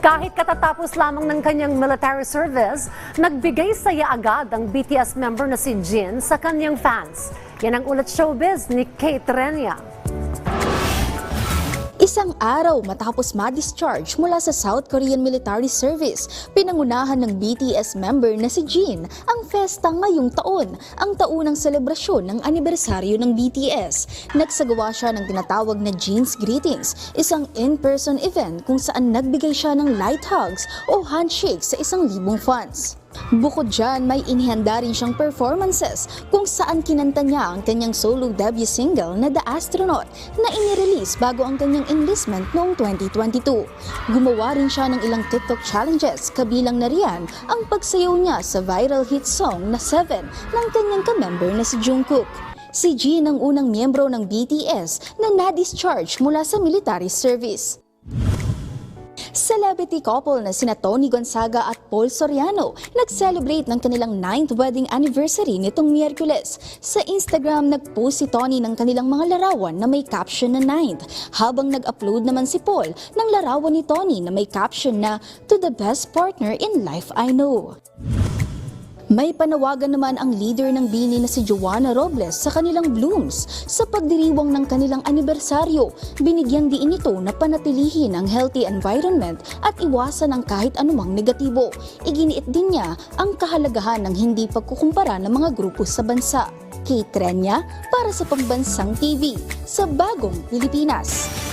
Kahit katatapos lamang ng kanyang military service, nagbigay saya agad ang BTS member na si Jin sa kanyang fans. Yan ang ulat showbiz ni Kate Renia. Isang araw matapos ma-discharge mula sa South Korean Military Service, pinangunahan ng BTS member na si Jin ang festa ngayong taon, ang taunang selebrasyon ng anibersaryo ng BTS. Nagsagawa siya ng tinatawag na Jin's Greetings, isang in-person event kung saan nagbigay siya ng light hugs o handshake sa isang libong fans. Bukod dyan, may inihanda rin siyang performances kung saan kinanta niya ang kanyang solo debut single na The Astronaut na inirelease bago ang kanyang enlistment noong 2022. Gumawa rin siya ng ilang TikTok challenges kabilang na riyan ang pagsayaw niya sa viral hit song na Seven ng kanyang kamember na si Jungkook. Si Jin ang unang miyembro ng BTS na na-discharge mula sa military service. Celebrity couple na sina Tony Gonzaga at Paul Soriano nag-celebrate ng kanilang 9th wedding anniversary nitong Miyerkules. Sa Instagram, nag-post si Tony ng kanilang mga larawan na may caption na 9th, habang nag-upload naman si Paul ng larawan ni Tony na may caption na To the best partner in life I know. May panawagan naman ang leader ng Bini na si Joanna Robles sa kanilang Blooms sa pagdiriwang ng kanilang anibersaryo. Binigyan diin ito na panatilihin ang healthy environment at iwasan ang kahit anumang negatibo. Iginiit din niya ang kahalagahan ng hindi pagkukumpara ng mga grupo sa bansa. Kate Renya para sa Pambansang TV sa Bagong Pilipinas.